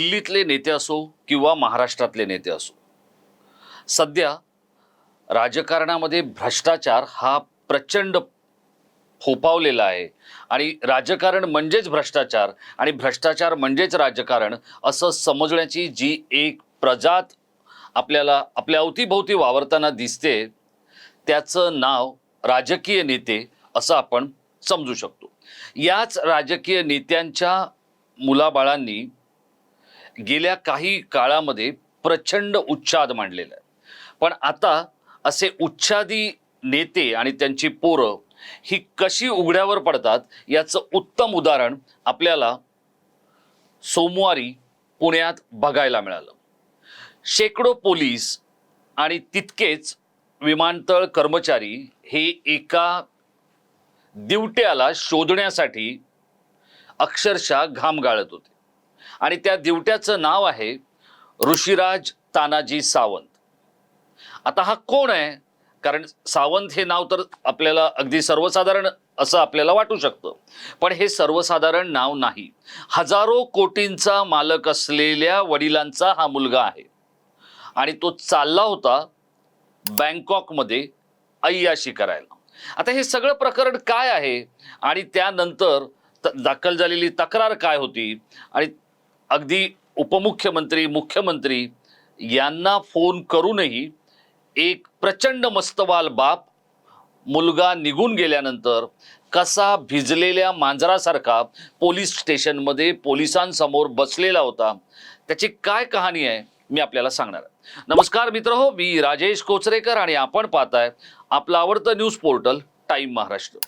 दिल्लीतले नेते असो किंवा महाराष्ट्रातले नेते असो सध्या राजकारणामध्ये भ्रष्टाचार हा प्रचंड फोपावलेला आहे. आणि राजकारण म्हणजेच भ्रष्टाचार आणि भ्रष्टाचार म्हणजेच राजकारण असं समजण्याची जी एक प्रजात आपल्याला आपल्या अवतीभोवती वावरताना दिसते त्याचं नाव राजकीय नेते असं आपण समजू शकतो. याच राजकीय नेत्यांच्या मुलाबाळांनी गेल्या काही काळामध्ये प्रचंड उच्छाद मांडलेला आहे. पण आता असे उच्छादी नेते आणि त्यांची पोरं ही कशी उघड्यावर पडतात याचं उत्तम उदाहरण आपल्याला सोमवारी पुण्यात बघायला मिळालं. शेकडो पोलीस आणि तितकेच विमानतळ कर्मचारी हे एका दिवट्याला शोधण्यासाठी अक्षरशः घाम गाळत होते. आणि त्या दिवट्याचं नाव आहे ऋषिराज तानाजी सावंत. आता हा कोण आहे? कारण सावंत हे नाव तर आपल्याला अगदी सर्वसाधारण असं आपल्याला वाटू शकतं. पण हे सर्वसाधारण नाव नाही. हजारो कोटींचा मालक असलेल्या वडिलांचा हा मुलगा आहे. आणि तो चालला होता बँकॉकमध्ये अय्याशी करायला. आता हे सगळं प्रकरण काय आहे? आणि त्यानंतर त- दाखल झालेली तक्रार काय होती? आणि अगदी उपमुख्यमंत्री मुख्यमंत्री यांना फोन करूनही एक प्रचंड मस्तवाल बाप मुलगा निघून गेल्यानंतर कसा भिजलेल्या मांजरासारखा पोलीस स्टेशनमध्ये पोलिसांसमोर बसलेला होता त्याची काय कहाणी आहे मी आपल्याला सांगणार आहे. नमस्कार मित्र हो मी राजेश कोचरेकर आणि आपण पाहताय आपलं आवडतं न्यूज पोर्टल टाईम महाराष्ट्र.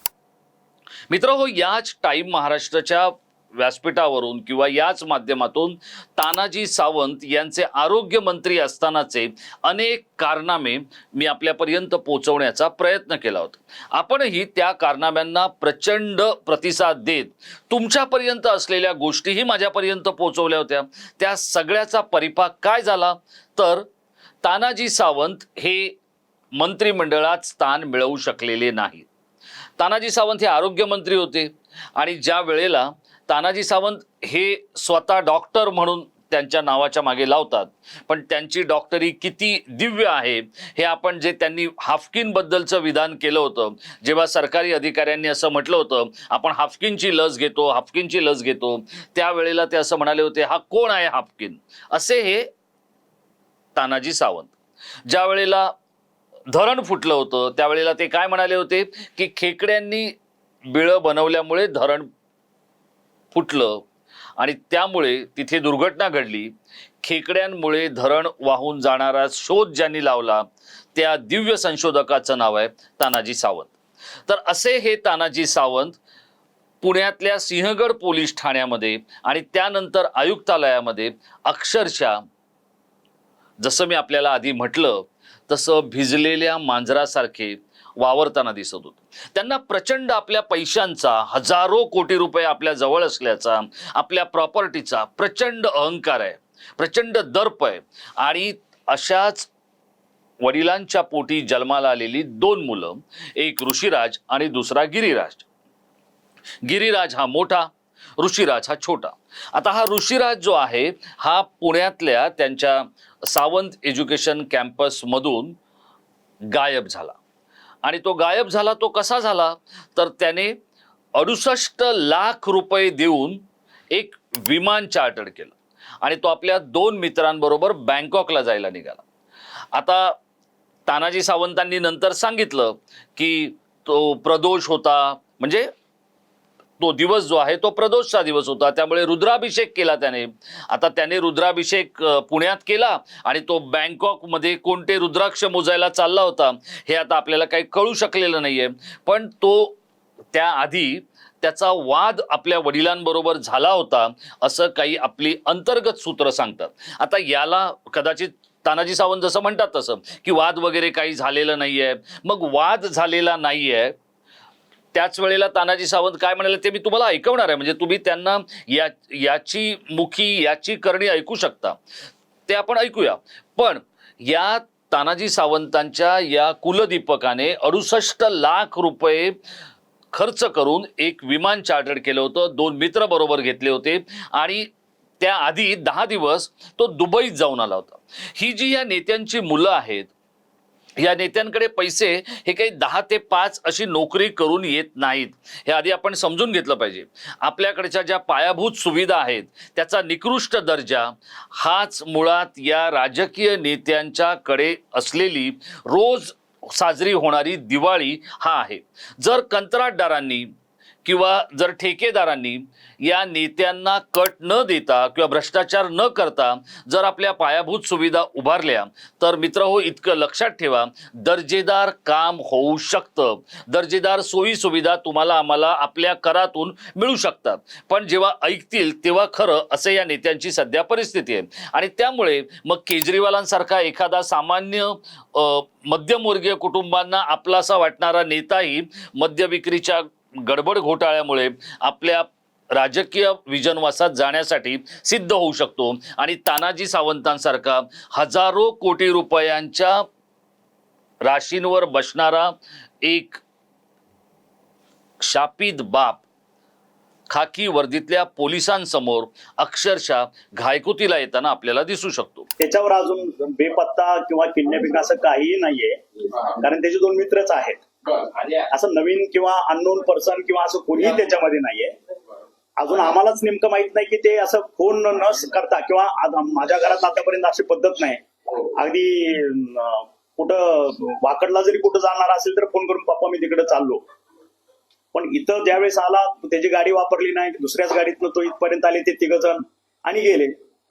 मित्र हो याच टाईम महाराष्ट्राच्या व्यासपीठावरून किंवा याच माध्यमातून तानाजी सावंत यांचे आरोग्य मंत्री असतानाचे अनेक कारनामे मी आपल्यापर्यंत पोचवण्याचा प्रयत्न केला होता. आपणही त्या कारनाम्यांना प्रचंड प्रतिसाद देत तुमच्यापर्यंत असलेल्या गोष्टीही माझ्यापर्यंत पोचवल्या होत्या. त्या सगळ्याचा परिपाक काय झाला? तर तानाजी सावंत हे मंत्रिमंडळात स्थान मिळवू शकलेले नाहीत. तानाजी सावंत हे आरोग्यमंत्री होते आणि ज्या वेळेला तानाजी सावंत हे स्वतः डॉक्टर म्हणून त्यांच्या नावाच्या मागे लावतात. पण त्यांची डॉक्टरी किती दिव्य आहे हे आपण जे त्यांनी हाफकिनबद्दलचं विधान केलं होतं जेव्हा सरकारी अधिकाऱ्यांनी असं म्हटलं होतं आपण हाफकिनची लस घेतो हाफकिनची लस घेतो त्यावेळेला ते असं म्हणाले होते हा कोण आहे हाफकिन? असे हे तानाजी सावंत. ज्या वेळेला धरण फुटलं होतं त्यावेळेला ते काय म्हणाले होते की खेकड्यांनी बिळं बनवल्यामुळे धरण फुटलं. आणि त्यामुळे तिथे दुर्घटना घडली. खेकड्यांमुळे धरण वाहून जाणारा शोध ज्यांनी लावला त्या दिव्य संशोधकाचं नाव आहे तानाजी सावंत. तर असे हे तानाजी सावंत पुण्यातल्या सिंहगड पोलीस ठाण्यामध्ये आणि त्यानंतर आयुक्तालयामध्ये अक्षरशः जसं मी आपल्याला आधी म्हटलं तसं भिजलेल्या मांजरासारखे वावरताना दिसत होते. त्यांना प्रचंड आपल्या पैशांचा हजारो कोटी रुपये आपल्या जवळ असल्याचा आपल्या प्रॉपर्टीचा प्रचंड अहंकार आहे प्रचंड दर्प आहे. आणि अशाच वडिलांच्या पोटी जन्माला आलेली दोन मुलं एक ऋषिराज आणि दुसरा गिरीराज. गिरीराज हा मोठा ऋषिराज हा छोटा. आता हा ऋषिराज जो आहे हा पुण्यातल्या त्यांच्या सावंत एज्युकेशन कॅम्पसमधून गायब झाला. आणि तो गायब झाला तो कसा झाला? तर त्याने अडुसष्ट लाख रुपये देऊन एक विमान चार्टर्ड केलं. आणि तो आपल्या दोन मित्रांबरोबर बँकॉकला जायला निघाला. आता तानाजी सावंतांनी नंतर सांगितलं की तो प्रदोष होता. म्हणजे तो दिवस जो आहे तो प्रदोषचा दिवस होता. त्यामुळे रुद्राभिषेक केला त्याने. आता त्याने रुद्राभिषेक पुण्यात केला आणि तो बँकॉकमध्ये कोणते रुद्राक्ष मोजायला चालला होता हे आता आपल्याला काही कळू शकलेलं नाहीये. पण तो त्याआधी त्याचा वाद आपल्या वडिलांबरोबर झाला होता असं काही आपली अंतर्गत सूत्र सांगतात. आता याला कदाचित तानाजी सावंत जसं म्हणतात तसं की वाद वगैरे काही झालेलं नाही आहे मग वाद झालेला नाही आहे त्याच वेळेला तानाजी सावंत काय म्हणाले ते मी तुम्हाला ऐकवणार आहे. म्हणजे तुम्ही त्यांना या याची मुखी याची करणी ऐकू शकता. ते आपण ऐकूया. पण या तानाजी सावंतांच्या या कुलदीपकाने अडुसष्ट लाख रुपये खर्च करून एक विमान चार्टर्ड केलं होतं. दोन मित्र बरोबर घेतले होते. आणि त्याआधी दहा दिवस तो दुबईत जाऊन आला होता. ही जी या नेत्यांची मुलं आहेत या नेत्यांकडे पैसे हे काही दहा ते पाच अशी नोकरी करून येत नाहीत. हे आधी आपण समजून घेतलं पाहिजे. आपल्याकडच्या ज्या पायाभूत सुविधा आहेत त्याचा निकृष्ट दर्जा हाच मुळात या राजकीय नेत्यांच्याकडे असलेली रोज साजरी होणारी दिवाळी हा आहे. जर कंत्राटदारांनी किंवा जर ठेकेदारांनी या नेत्यांना कट न देता किंवा भ्रष्टाचार न करता जर आपल्या पायाभूत सुविधा उभारल्या तर मित्र हो इतकं लक्षात ठेवा दर्जेदार काम होऊ शकतं. दर्जेदार सोयी सुविधा तुम्हाला आम्हाला आपल्या करातून मिळू शकतात. पण जेव्हा ऐकतील तेव्हा खरं असं या नेत्यांची सध्या परिस्थिती आहे. आणि त्यामुळे मग केजरीवालांसारखा एखादा सामान्य मध्यमवर्गीय कुटुंबांना आपलासा वाटणारा नेताही मद्य विक्रीच्या गडबड घोटाळ्यामुळे आपल्या राजकीय विजनवासात जाण्यासाठी सिद्ध होऊ शकतो. आणि तानाजी सावंतांसारखा हजारो कोटी रुपयांच्या राशींवर बसणारा एक शापित बाप खाकी वर्दीतल्या पोलिसांसमोर अक्षरशः घायकुतीला येताना आपल्याला दिसू शकतो. त्याच्यावर अजून बेपत्ता किंवा किडनॅपिंग असं काहीही नाहीये. कारण त्याचे दोन मित्रच आहेत. असं नवीन किंवा अननोन पर्सन किंवा असं कोणीही त्याच्यामध्ये नाहीये. अजून आम्हालाच नेमकं माहीत नाही की ते असं फोन न करता किंवा माझ्या घरात आतापर्यंत अशी पद्धत नाही. अगदी अं, कुठं वाकडला जरी कुठं जाणार असेल तर फोन करून पप्पा मी तिकडे चाललो. पण इथं ज्यावेळेस आला त्याची गाडी वापरली नाही दुसऱ्याच गाडीतनं तो इथपर्यंत आले ते तिघ जण आणि गेले.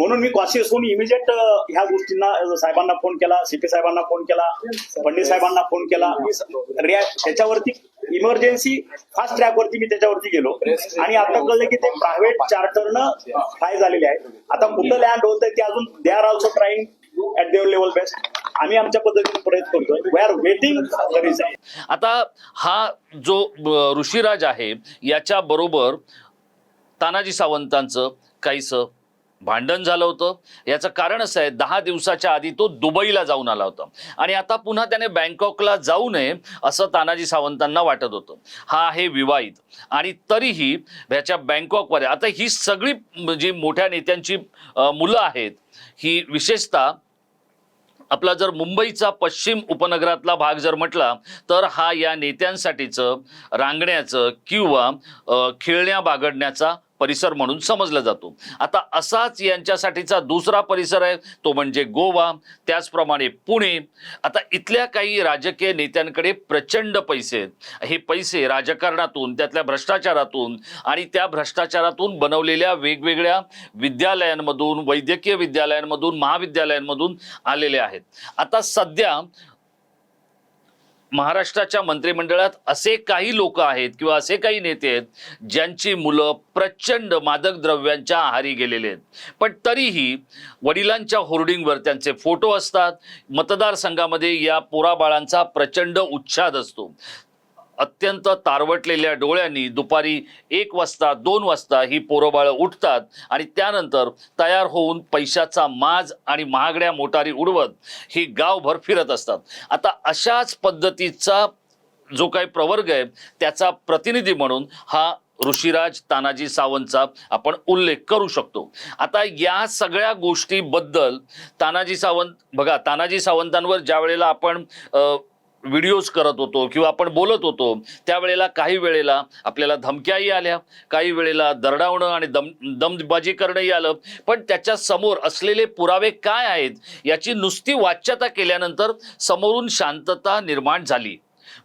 म्हणून मी कॉशियस होऊन इमिजिएट ह्या गोष्टींना साहेबांना फोन केला सीपी साहेबांना फोन केला पंडित साहेबांना फोन केला. मी त्याच्यावरती इमर्जन्सी फास्ट ट्रॅकवरती मी त्याच्यावरती गेलो. आणि आता कळलं की ते प्रायव्हेट चार्टरनं फ्लाय झालेले आहेत. आता कुठं लँड होत आहे ते अजून they are also trying at their level best आम्ही आमच्या पद्धतीने प्रयत्न करतोय. वी आर वेटिंग आता हा जो ऋषीराज आहे याच्या बरोबर तानाजी सावंतांचं काहीसं भांडण झालं होतं. याचं कारण असं आहे दहा दिवसाच्या आधी तो दुबईला जाऊन आला होता. आणि आता पुन्हा त्याने बँकॉकला जाऊ नये असं तानाजी सावंतांना वाटत होतं. हा आहे विवाहित. आणि तरीही ह्याच्या बँकॉकमध्ये आता ही सगळी जी मोठ्या नेत्यांची मुलं आहेत ही विशेषतः आपला जर मुंबईचा पश्चिम उपनगरातला भाग जर म्हटला तर हा या नेत्यांसाठीचं रांगण्याचं किंवा खेळण्या बागडण्याचा परिसर म्हणून समजला जातो. आता असाच यांच्यासाठीचा दुसरा परिसर आहे तो म्हणजे गोवा. त्याचप्रमाणे पुणे. आता इथल्या काही राजकीय नेत्यांकडे प्रचंड पैसे आहेत. हे पैसे राजकारणातून त्यातल्या भ्रष्टाचारातून आणि त्या भ्रष्टाचारातून बनवलेल्या वेगवेगळ्या विद्यालयांमधून वैद्यकीय विद्यालयांमधून महाविद्यालयांमधून आलेले आहेत. आता सध्या महाराष्ट्राच्या मंत्रिमंडळात असे काही लोक आहेत किंवा असे काही नेते आहेत ज्यांची मुलं प्रचंड मादक द्रव्यांच्या आहारी गेलेले आहेत. पण तरीही वडिलांच्या होर्डिंगवर त्यांचे फोटो असतात. मतदारसंघामध्ये या पोराबाळांचा प्रचंड उच्छाद असतो. अत्यंत तारवटलेल्या डोळ्यांनी दुपारी एक वाजता दोन वाजता ही पोरंबाळं उठतात आणि त्यानंतर तयार होऊन पैशाचा माज आणि महागड्या मोटारी उडवत ही गावभर फिरत असतात. आता अशाच पद्धतीचा जो काही प्रवर्ग आहे त्याचा प्रतिनिधी म्हणून हा ऋषीराज तानाजी सावंतचा आपण उल्लेख करू शकतो. आता या सगळ्या गोष्टीबद्दल तानाजी सावंत बघा तानाजी सावंतांवर ज्या वेळेला आपण व्हिडिओज करत होतो किंवा आपण बोलत होतो त्यावेळेला काही वेळेला आपल्याला धमक्याही आल्या काही वेळेला दरडावणं आणि दम दमबाजी करणंही आलं. पण त्याच्यासमोर असलेले पुरावे काय आहेत याची नुसती वाच्यता केल्यानंतर समोरून शांतता निर्माण झाली.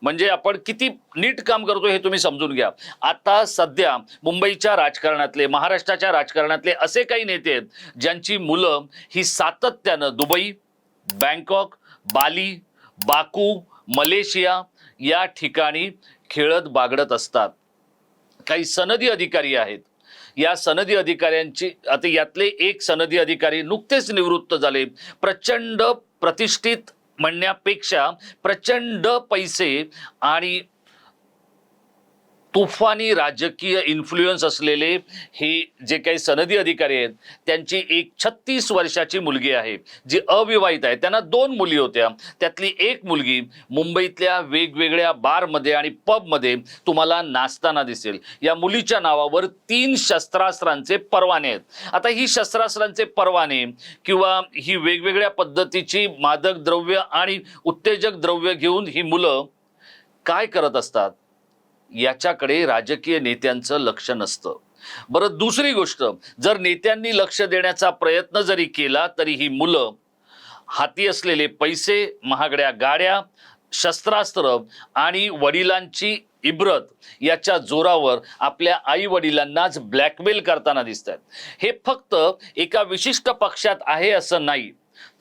म्हणजे आपण किती नीट काम करतो हे तुम्ही समजून घ्या. आता सध्या मुंबईच्या राजकारणातले महाराष्ट्राच्या राजकारणातले असे काही नेते आहेत ज्यांची मुलं ही सातत्यानं Dubai Bangkok Bali Baku Malaysia या ठिकाणी खेळत बागडत असतात. काही सनदी अधिकारी आहेत. या सनदी अधिकाऱ्यांची आता यातले एक सनदी अधिकारी नुकतेच निवृत्त झाले. प्रचंड प्रतिष्ठित म्हणण्यापेक्षा प्रचंड पैसे आणि तुफानी राजकीय इन्फ्लुएन्स असलेले हे जे काही सनदी अधिकारी आहेत त्यांची एक छत्तीस वर्षाची मुलगी आहे जी अविवाहित आहे. त्यांना दोन मुली होत्या. त्यातली एक मुलगी मुंबईतल्या वेगवेगळ्या बारमध्ये आणि पबमध्ये तुम्हाला नाचताना दिसेल. या मुलीच्या नावावर तीन शस्त्रास्त्रांचे परवाने आहेत. आता ही शस्त्रास्त्रांचे परवाने किंवा ही वेगवेगळ्या पद्धतीची मादक द्रव्य आणि उत्तेजक द्रव्य घेऊन ही मुलं काय करत असतात? याच्याकडे राजकीय नेत्यांचं लक्ष नसतं. बरं दुसरी गोष्ट जर नेत्यांनी लक्ष देण्याचा प्रयत्न जरी केला तरी ही मुलं हाती असलेले पैसे महागड्या गाड्या शस्त्रास्त्र आणि वडिलांची इब्रत याच्या जोरावर आपल्या आई वडिलांनाच ब्लॅकमेल करताना दिसत आहेत हे फक्त एका विशिष्ट पक्षात आहे असं नाही.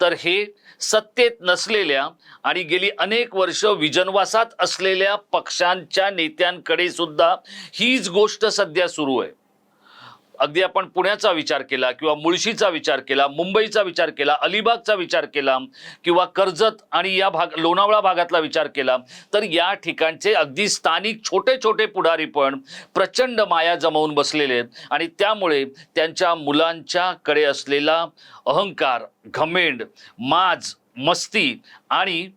तर हे सत्तेत नसलेल्या आणि गेली अनेक वर्ष विजनवासात असलेल्या पक्षांच्या नेत्यांकडे सुद्धा हीच गोष्ट सध्या सुरू आहे. अगदी आपण पुण्याचा विचार केला किंवा मुळशीचा विचार केला मुंबईचा विचार केला अलिबागचा विचार केला किंवा कर्जत आणि या भाग लोणावळा भागातला विचार केला तर या ठिकाणचे अगदी स्थानिक छोटे छोटे पुढारी पण प्रचंड माया जमवून बसलेले आहेत. आणि त्यामुळे त्यांच्या मुलांच्याकडे असलेला अहंकार घमेंड माज मस्ती आणि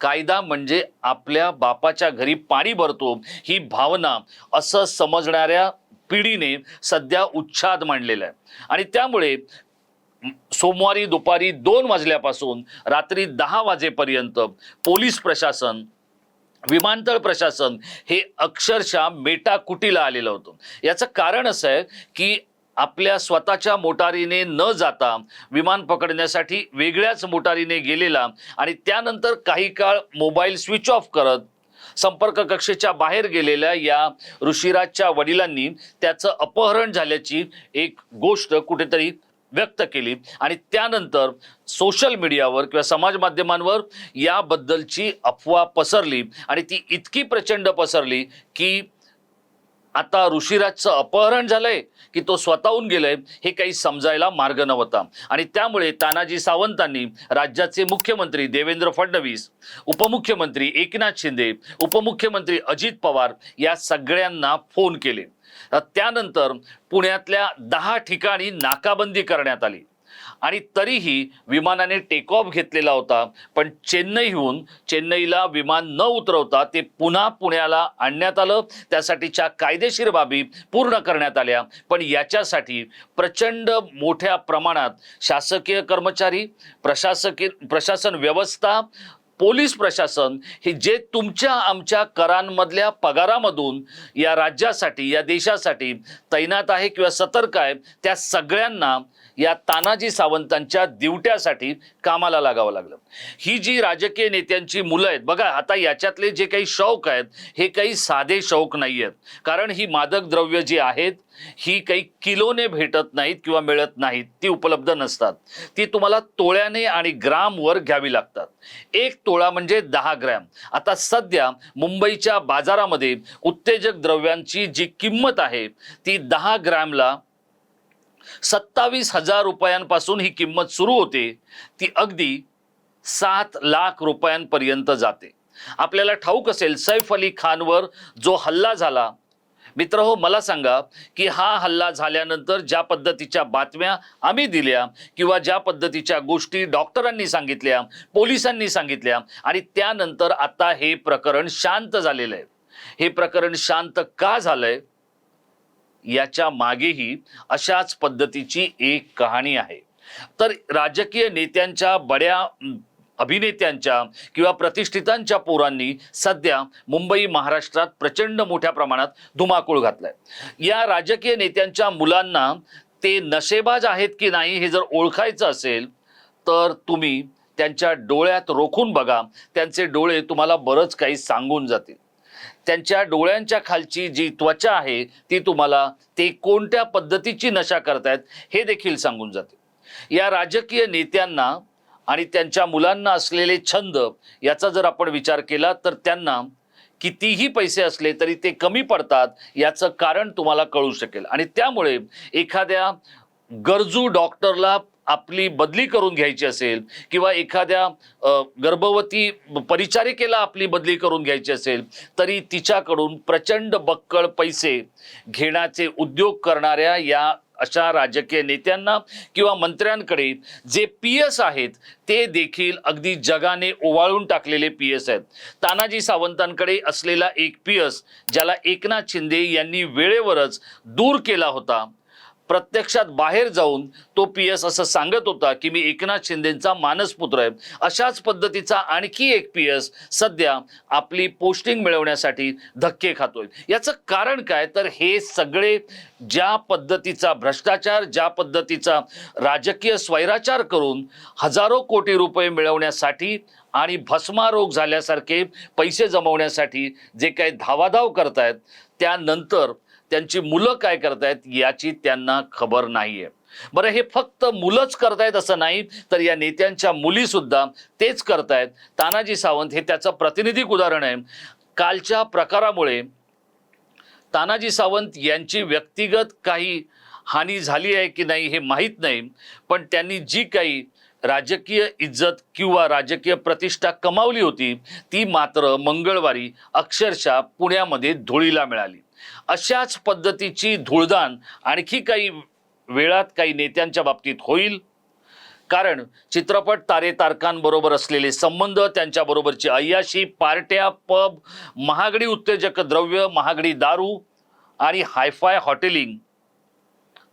कायदा म्हणजे आपल्या बापाच्या घरी पाणी भरतो ही भावना असं समजणाऱ्या पिढीने सध्या उच्छाद मांडलेला आहे. आणि त्यामुळे सोमवारी दुपारी दोन वाजल्यापासून रात्री दहा वाजेपर्यंत पोलीस प्रशासन विमानतळ प्रशासन हे अक्षरशः मेटाकुटीला आलेलं होतं. याचं कारण असं आहे की आपल्या स्वतःच्या मोटारीने न जाता विमान पकडण्यासाठी वेगळ्याच मोटारीने गेलेला आणि त्यानंतर काही काळ मोबाईल स्विच ऑफ करत संपर्क कक्षेच्या बाहेर गेलेल्या या ऋषिराजच्या वडिलांनी त्याचं अपहरण झाल्याची एक गोष्ट कुठेतरी व्यक्त केली. आणि त्यानंतर सोशल मीडियावर किंवा समाज माध्यमांवर याबद्दलची अफवा पसरली. आणि ती इतकी प्रचंड पसरली की आता ऋषिराजचं अपहरण झालंय की तो स्वतःहून गेलाय हे काही समजायला मार्ग नव्हता. आणि त्यामुळे तानाजी सावंतांनी राज्याचे मुख्यमंत्री देवेंद्र फडणवीस उपमुख्यमंत्री एकनाथ शिंदे उपमुख्यमंत्री अजित पवार या सगळ्यांना फोन केले. त्यानंतर पुण्यातल्या दहा ठिकाणी नाकाबंदी करण्यात आली. आणि तरीही विमानाने टेक ऑफ घेतलेला होता. पण चेन्नईहून चेन्नईला विमान न उतरवता ते पुन्हा पुण्याला आणण्यात आलं. त्यासाठीच्या कायदेशीर बाबी पूर्ण करण्यात आल्या. पण याच्यासाठी प्रचंड मोठ्या प्रमाणात शासकीय कर्मचारी प्रशासकीय प्रशासन व्यवस्था पोलीस प्रशासन हे जे तुमच्या आमच्या करांमधल्या पगारामधून या राज्यासाठी या देशासाठी तैनात आहे किंवा सतर्क आहे त्या सगळ्यांना या तानाजी सावंतांच्या दिवट्यासाठी कामाला लागावं लागलं. ही जी राजकीय नेत्यांची मुलं आहेत बघा आता याच्यातले जे काही शौक आहेत हे काही साधे शौक नाही आहेत कारण ही मादक द्रव्य जी आहेत ही काही किलोने भेटत नाहीत किंवा मिळत नाहीत ती उपलब्ध नसतात. ती तुम्हाला तोळ्याने आणि ग्रामवर घ्यावी लागतात. एक तोळा म्हणजे दहा ग्रॅम. आता सध्या मुंबईच्या बाजारामध्ये उत्तेजक द्रव्यांची जी किंमत आहे ती दहा ग्रॅमला सत्तावीस हजार रुपयांपासून ही किंमत सुरू होते. ती अगदी सात लाख रुपयांपर्यंत जाते. आपल्याला ठाऊक असेल सैफ अली खानवर जो हल्ला झाला. मित्र हो मला सांगा की हा हल्ला झाल्यानंतर ज्या पद्धतीच्या बातम्या आम्ही दिल्या किंवा ज्या पद्धतीच्या गोष्टी डॉक्टरांनी सांगितल्या पोलिसांनी सांगितल्या आणि त्यानंतर आता हे प्रकरण शांत झालेलं आहे. हे प्रकरण शांत का झालंय? याच्या मागेही अशाच पद्धतीची एक कहाणी आहे. तर राजकीय नेत्यांच्या बड्या अभिनेत्यांच्या किंवा प्रतिष्ठितांच्या पोरांनी सध्या मुंबई महाराष्ट्रात प्रचंड मोठ्या प्रमाणात धुमाकूळ घातलाय. या राजकीय नेत्यांच्या मुलांना ते नशेबाज आहेत की नाही हे जर ओळखायचं असेल तर तुम्ही त्यांच्या डोळ्यात रोखून बघा. त्यांचे डोळे तुम्हाला बरंच काही सांगून जातील. त्यांच्या डोळ्यांच्या खालची जी त्वचा आहे ती तुम्हाला ते कोणत्या पद्धतीची नशा करतायत हे देखील सांगून जाते. या राजकीय नेत्यांना आणि त्यांच्या मुलांना असलेले छंद याचा जर आपण विचार केला तर त्यांना कितीही पैसे असले तरी ते कमी पडतात याचं कारण तुम्हाला कळू शकेल. आणि त्यामुळे एखाद्या गरजू डॉक्टरला आपली बदली करून घ्यायची असेल किंवा एखाद्या गर्भवती परिचारिकेला आपली बदली करून घ्यायची असेल तरी तिच्याकडून प्रचंड बक्कळ पैसे घेण्याचे उद्योग करणाऱ्या या अशा राजकीय नेत्यांना किंवा मंत्र्यांकडे जे पी एस आहेत ते देखील अगदी जगाने ओवाळून टाकलेले पी एस आहेत. तानाजी सावंतांकडे असलेला एक पी एस ज्याला एकनाथ शिंदे यांनी वेळेवरच दूर केला होता प्रत्यक्षात बाहेर जाऊन तो पी एस असं सांगत होता की मी एकनाथ शिंदेचा मानसपुत्र आहे. अशाच पद्धतीचा आणखी एक पी एस सध्या आपली पोस्टिंग मिळवण्यासाठी धक्के खातोय. याचं कारण काय? तर हे सगळे ज्या पद्धतीचा भ्रष्टाचार ज्या पद्धतीचा राजकीय स्वैराचार करून हजारो कोटी रुपये मिळवण्यासाठी आणि भस्मारोग झाल्यासारखे पैसे जमवण्यासाठी जे काही धावाधाव करतायत त्यानंतर त्यांची मुलं काय करतायत याची त्यांना खबर नाहीये. बरं हे फक्त मुलंच करतायत असं नाही तर या नेत्यांच्या मुली सुद्धा तेच करतायत. तानाजी सावंत हे त्याचं प्रतिनिधिक उदाहरण आहे. कालच्या प्रकारामुळे तानाजी सावंत यांची व्यक्तिगत काही हानी झाली आहे की नाही हे माहीत नाही पण त्यांनी जी काही राजकीय इज्जत किंवा राजकीय प्रतिष्ठा कमावली होती ती मात्र मंगळवारी अक्षरशः पुण्यामध्ये धुळीला मिळाली. अशाच पद्धतीची धुळदान आणखी काही वेळात काही नेत्यांच्या बाबतीत होईल? कारण चित्रपट तारे तारकांबरोबर असलेले संबंध त्यांच्याबरोबरची अय्याशी पार्ट्या पब महागडी उत्तेजक द्रव्य महागडी दारू आणि हायफाय हॉटेलिंग.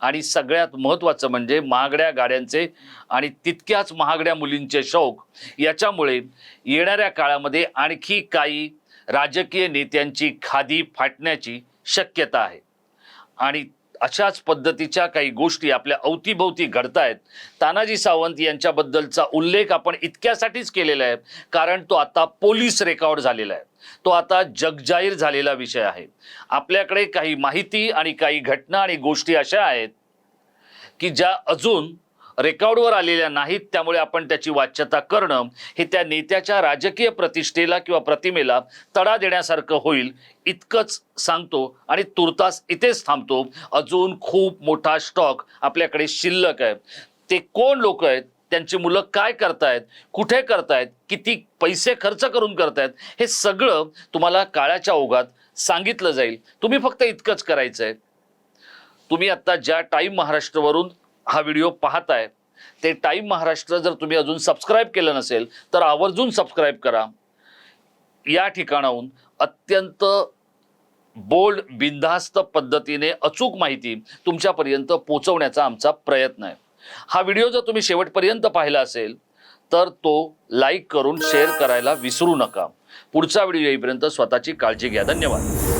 आणि सगळ्यात महत्त्वाचं म्हणजे महागड्या गाड्यांचे आणि तितक्याच महागड्या मुलींचे शौक. याच्यामुळे येणाऱ्या काळामध्ये आणखी काही राजकीय नेत्यांची खादी फाटण्याची शक्यता आहे. आणि अशाच पद्धतीच्या काही गोष्टी आपल्या अवतीभोवती घडतायत. तानाजी सावंत यांच्याबद्दलचा उल्लेख आपण इतक्यासाठीच केलेला आहे कारण तो आता पोलीस रेकॉर्ड झालेला आहे. तो आता जगजाहीर झालेला विषय आहे. आपल्याकडे काही माहिती आणि काही घटना आणि गोष्टी अशा आहेत की ज्या अजून रेकॉर्डवर आलेल्या नाहीत त्यामुळे आपण त्याची वाच्यता करणं हे त्या नेत्याच्या राजकीय प्रतिष्ठेला किंवा प्रतिमेला तडा देण्यासारखं होईल इतकंच सांगतो आणि तुर्तास इथेच थांबतो. अजून खूप मोठा स्टॉक आपल्याकडे शिल्लक आहे. ते कोण लोक आहेत? त्यांची मुलं काय करतायत? कुठे करतायत? किती पैसे खर्च करून करतायत? हे सगळं तुम्हाला काळाच्या ओघात सांगितलं जाईल. तुम्ही फक्त इतकंच करायचं आहे तुम्ही आत्ता ज्या टाईम महाराष्ट्रवरून हा व्हिडिओ पाहताय ते टाईम महाराष्ट्र जर तुम्ही अजून सबस्क्राईब केलं नसेल तर आवर्जून सबस्क्राईब करा. या ठिकाणाहून अत्यंत बोल्ड बिनधास्त पद्धतीने अचूक माहिती तुमच्यापर्यंत पोचवण्याचा आमचा प्रयत्न आहे. हा व्हिडिओ जर तुम्ही शेवटपर्यंत पाहिला असेल तर तो लाईक करून शेअर करायला विसरू नका. पुढचा व्हिडिओ येईपर्यंत स्वतःची काळजी घ्या. धन्यवाद.